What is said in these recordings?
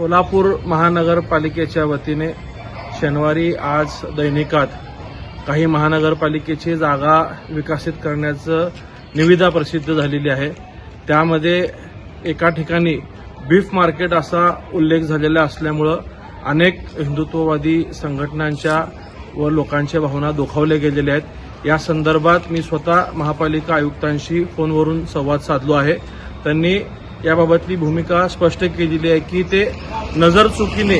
सोलापूर महानगरपालिकेच्या वतीने शनिवारी आज दैनिकात काही महानगरपालिकेची जागा विकसित करण्याचं निविदा प्रसिद्ध झालेली आहे. त्यामध्ये एका ठिकाणी बीफ मार्केट असा उल्लेख झालेला असल्यामुळं अनेक हिंदुत्ववादी संघटनांच्या व लोकांच्या भावना दुखावल्या गेलेल्या आहेत. या संदर्भात मी स्वतः महापालिका आयुक्तांशी फोनवरून संवाद साधलो आहे. त्यांनी याबाबतली भूमिका स्पष्ट केलेली आहे की ते नजर चुकीने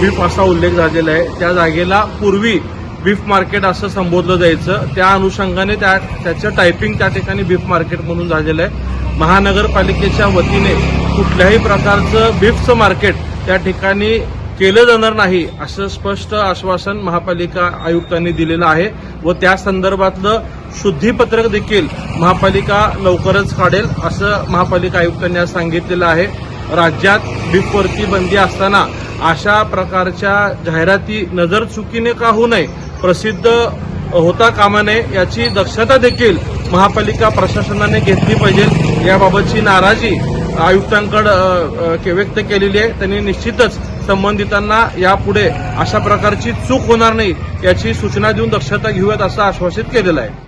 बीफ असा उल्लेख झालेला आहे. त्या जागेला पूर्वी बीफ मार्केट असं संबोधलं जायचं. त्या अनुषंगाने त्या त्याचं टायपिंग त्या ठिकाणी बीफ मार्केट म्हणून झालेलं आहे. महानगरपालिकेच्या वतीने कुठल्याही प्रकारचं बीफचं मार्केट त्या ठिकाणी केलं जाणार नाही असं स्पष्ट आश्वासन महापालिका आयुक्तांनी दिलेलं आहे व त्या संदर्भातलं शुद्धीपत्रक देखील महापालिका लवकरच काढेल असं महापालिका आयुक्तांनी आज सांगितलेलं आहे. राज्यात बीफवरती बंदी असताना अशा प्रकारच्या जाहिराती नजर चुकीने का होऊ नये प्रसिद्ध होता कामा नये याची दक्षता देखील महापालिका प्रशासनाने घेतली पाहिजे याबाबतची नाराजी आयुक्तांकडे व्यक्त केलेली आहे. त्यांनी निश्चितच संबंधितांना यापुढे अशा प्रकारची चूक होणार नाही याची सूचना देऊन दक्षता घेऊयात असं आश्वासित केलेलं आहे.